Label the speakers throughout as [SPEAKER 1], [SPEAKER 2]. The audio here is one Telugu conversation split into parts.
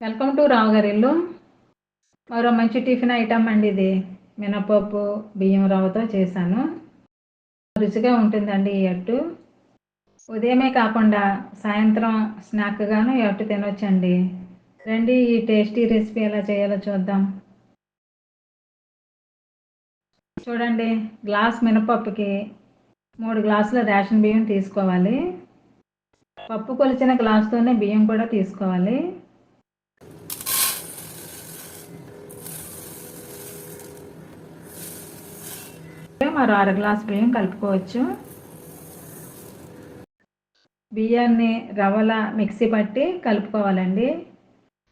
[SPEAKER 1] వెల్కమ్ టు రావుగారి ఇల్లు మరో మంచి టిఫిన్ ఐటమ్ అండి ఇది. మినపప్పు బియ్యం రవ్వతో చేశాను. రుచిగా ఉంటుందండి ఈ అట్టు. ఉదయమే కాకుండా సాయంత్రం స్నాక్గాను ఈ అట్టు తినొచ్చండి. రండి ఈ టేస్టీ రెసిపీ ఎలా చేయాలో చూద్దాం. చూడండి గ్లాస్ మినపప్పుకి మూడు గ్లాసుల రేషన్ బియ్యం తీసుకోవాలి. పప్పు కొలిచిన గ్లాస్తోనే బియ్యం కూడా తీసుకోవాలి. మరో అర గ్లాస్ బియ్యం కలుపుకోవచ్చు? బియ్యాన్ని రవ్వల మిక్సీ పట్టి కలుపుకోవాలండి.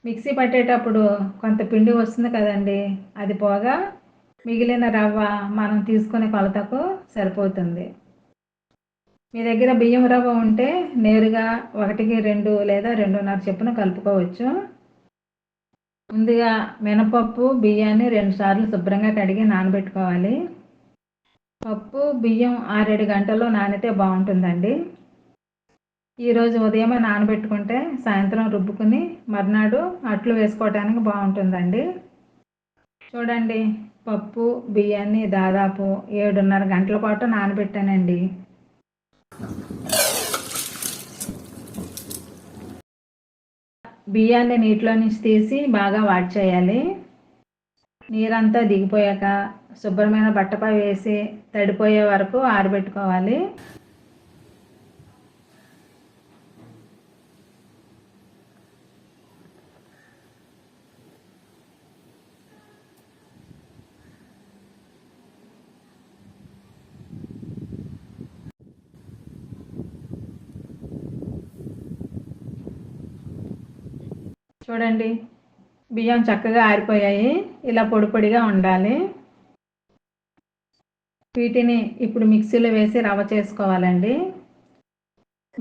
[SPEAKER 1] మిక్సీ పట్టేటప్పుడు కొంత పిండి వస్తుంది కదండి అది పోగా. మిగిలిన రవ్వ మనం తీసుకునే కొలతకు సరిపోతుంది. మీ దగ్గర బియ్యం రవ్వ ఉంటే నేరుగా ఒకటికి రెండు లేదా రెండున్నర చెప్పున కలుపుకోవచ్చు. ముందుగా మినపప్పు బియ్యాన్ని రెండుసార్లు శుభ్రంగా కడిగి నానబెట్టుకోవాలి. పప్పు బియ్యం ఆరేడు గంటల్లో నానితే బాగుంటుందండి. ఈరోజు ఉదయమే నానబెట్టుకుంటే సాయంత్రం రుబ్బుకుని మర్నాడు అట్లు వేసుకోవడానికి బాగుంటుందండి. చూడండి పప్పు బియ్యాన్ని దాదాపు ఏడున్నర గంటల పాటు నానబెట్టానండి. బియ్యాన్ని నీటిలో నుంచి తీసి బాగా వాట్ చేయాలి. నీరంతా దిగిపోయాక శుభ్రమైన బట్టపై వేసి తడిపోయే వరకు ఆరబెట్టుకోవాలి. చూడండి బియ్యం చక్కగా ఆరిపోయాయి. ఇలా పొడి పొడిగా ఉండాలి. వీటిని ఇప్పుడు మిక్సీలో వేసి రవ్వ చేసుకోవాలండి.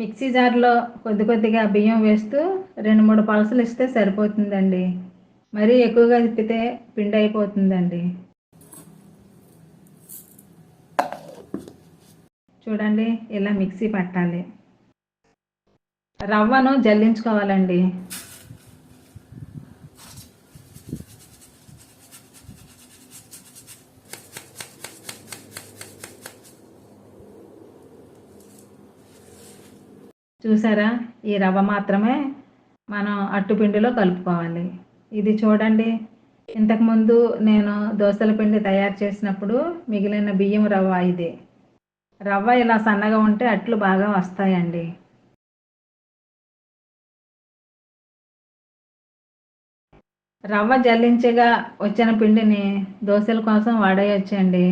[SPEAKER 1] మిక్సీ జార్లో కొద్ది కొద్దిగా బియ్యం వేస్తూ రెండు మూడు పలసలు ఇస్తే సరిపోతుందండి. మరీ ఎక్కువగా తిప్పితే పిండి అయిపోతుందండి. చూడండి ఇలా మిక్సీ పట్టాలి. రవ్వను జల్లించుకోవాలండి. చూసారా? ఈ రవ్వ మాత్రమే మనం అట్టుపిండిలో కలుపుకోవాలి. ఇది చూడండి. ఇంతకుముందు నేను దోశల పిండి తయారు చేసినప్పుడు మిగిలిన బియ్యం రవ్వ ఇది. రవ్వ ఇలా సన్నగా ఉంటే అట్లు బాగా వస్తాయండి. రవ్వ జల్లించగా వచ్చిన పిండిని దోశల కోసం వాడేయచ్చండి.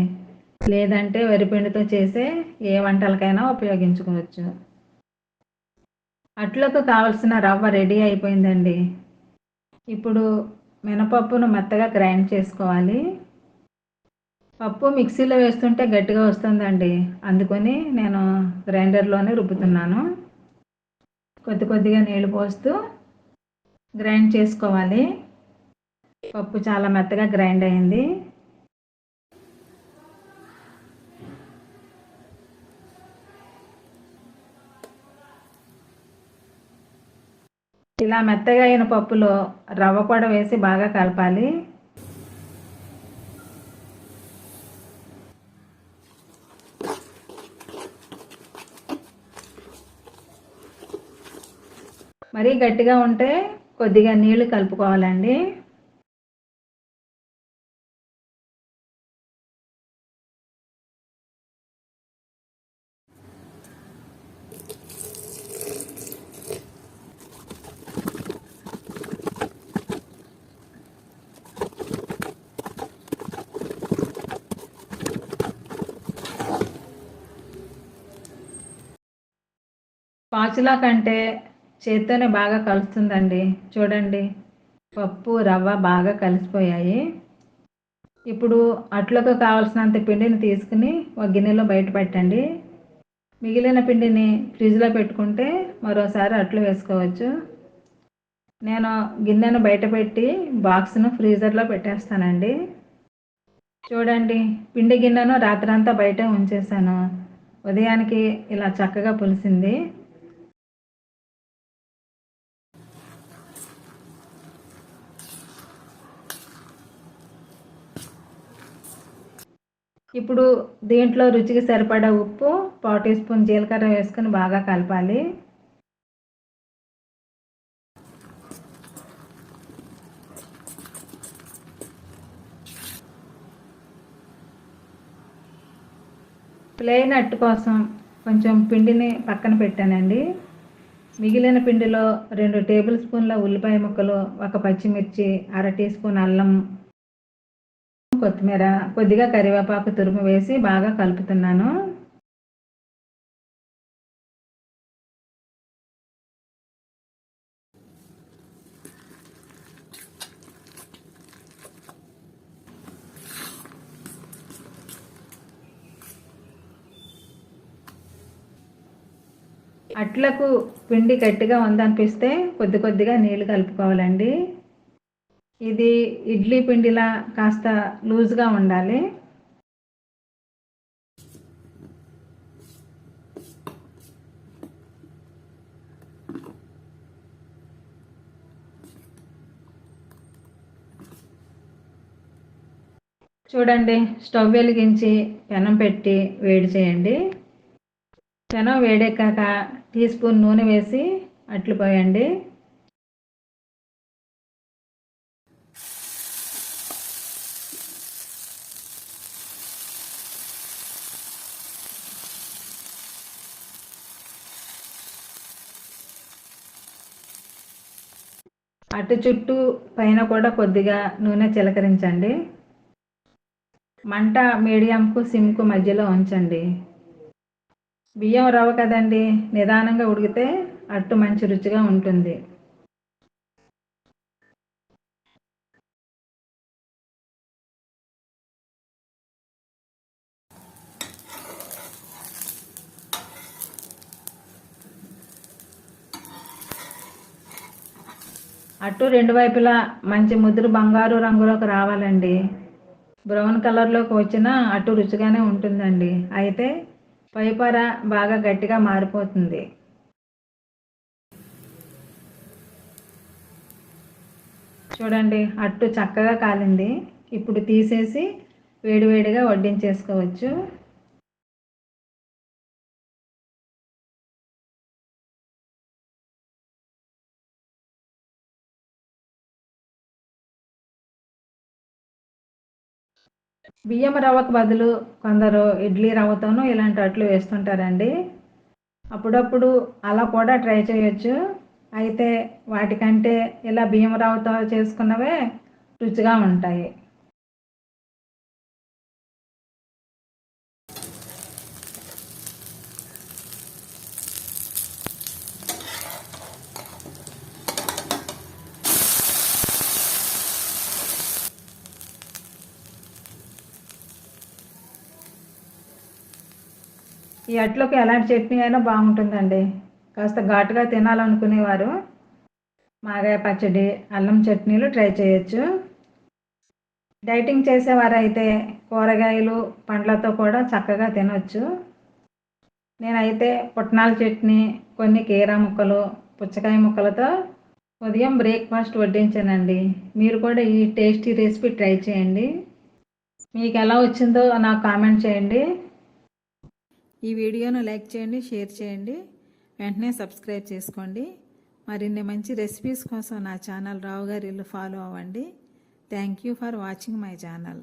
[SPEAKER 1] లేదంటే వరిపిండితో చేసే ఏ వంటలకైనా ఉపయోగించుకోవచ్చు. అట్లకు కావలసిన రవ్వ రెడీ అయిపోయిందండి. ఇప్పుడు మినపప్పును మెత్తగా గ్రైండ్ చేసుకోవాలి. పప్పు మిక్సీలో వేస్తుంటే గట్టిగా వస్తుందండి. అందుకని నేను గ్రైండర్లోనే రుబ్బుతున్నాను. కొద్ది కొద్దిగా నీళ్ళు పోస్తూ గ్రైండ్ చేసుకోవాలి. పప్పు చాలా మెత్తగా గ్రైండ్ అయింది. ఇలా మెత్తగా అయిన పప్పులో రవ్వ కూడా వేసి బాగా కలపాలి. మరీ గట్టిగా ఉంటే కొద్దిగా నీళ్ళు కలుపుకోవాలండి. పాచులా కంటే చేత్తోనే బాగా కలుస్తుందండి. చూడండి. పప్పు రవ్వ బాగా కలిసిపోయాయి. ఇప్పుడు అట్లకు కావాల్సినంత పిండిని తీసుకుని ఒక గిన్నెలో బయట పెట్టండి. మిగిలిన పిండిని ఫ్రిడ్జ్లో పెట్టుకుంటే మరోసారి అట్లు వేసుకోవచ్చు. నేను గిన్నెను బయట పెట్టి బాక్స్ను ఫ్రీజర్లో పెట్టేస్తానండి. చూడండి. పిండి గిన్నెను రాత్రంతా బయట ఉంచేసాను ఉదయానికి ఇలా చక్కగా పులిసింది. ఇప్పుడు దీంట్లో రుచికి సరిపడా ఉప్పు పావు టీ స్పూన్ జీలకర్ర వేసుకొని బాగా కలపాలి. ప్లెయిన్ అట్టు కోసం కొంచెం పిండిని పక్కన పెట్టానండి. మిగిలిన పిండిలో రెండు టేబుల్ స్పూన్ల ఉల్లిపాయ ముక్కలు ఒక పచ్చిమిర్చి అర టీ స్పూన్ అల్లం కొత్తిమీర కొద్దిగా కరివేపాకు తురుము వేసి బాగా కలుపుతున్నాను. అట్లకు పిండి గట్టిగా ఉందనిపిస్తే కొద్ది కొద్దిగా నీళ్ళు కలుపుకోవాలండి. ఇది ఇడ్లీ పిండిలా కాస్త లూజ్గా ఉండాలి. చూడండి స్టవ్ వెలిగించి పెనం పెట్టి వేడి చేయండి. పెనం వేడెక్కాక టీ స్పూన్ నూనె వేసి అట్లు పోయండి అటు చుట్టూ పైన కూడా కొద్దిగా నూనె చిలకరించండి. మంట మీడియంకు సిమ్కు మధ్యలో ఉంచండి. బియ్యం రవ్వ కదండి నిదానంగా ఉడికితే అట్టు మంచి రుచిగా ఉంటుంది. అటు రెండు వైపులా మంచి ముదురు బంగారు రంగులోకి రావాలండి. బ్రౌన్ కలర్లోకి వచ్చిన అటు రుచిగానే ఉంటుందండి. అయితే పైపర బాగా గట్టిగా మారిపోతుంది. చూడండి అట్టు చక్కగా కాలింది. ఇప్పుడు తీసేసి వేడివేడిగా వడ్డించేసుకోవచ్చు. బియ్యం రవ్వకు బదులు కొందరు ఇడ్లీ రవ్వతోనూ ఇలాంటి అట్లు వేస్తుంటారండి. అప్పుడప్పుడు అలా కూడా ట్రై చేయొచ్చు. అయితే వాటికంటే ఇలా బియ్యం రవ్వతో చేసుకున్నవే రుచిగా ఉంటాయి. ఈ అట్లోకి ఎలాంటి చట్నీ అయినా బాగుంటుందండి. కాస్త ఘాటుగా తినాలనుకునేవారు. మాగాయ పచ్చడి అల్లం చట్నీలు ట్రై చేయొచ్చు. డైటింగ్ చేసేవారైతే కూరగాయలు పండ్లతో కూడా చక్కగా తినొచ్చు. నేనైతే పుట్నాల చట్నీ కొన్ని కీరా ముక్కలు పుచ్చకాయ ముక్కలతో ఉదయం బ్రేక్ఫాస్ట్ వడ్డించానండి. మీరు కూడా ఈ టేస్టీ రెసిపీ ట్రై చేయండి. మీకు ఎలా వచ్చిందో నాకు కామెంట్ చేయండి.
[SPEAKER 2] ఈ వీడియోను లైక్ చేయండి షేర్ చేయండి. వెంటనే సబ్స్క్రైబ్ చేసుకోండి. మరిన్ని మంచి రెసిపీస్ కోసం నా ఛానల్ రావు గారి ఇల్లు ఫాలో అవ్వండి. Thank you for watching my channel.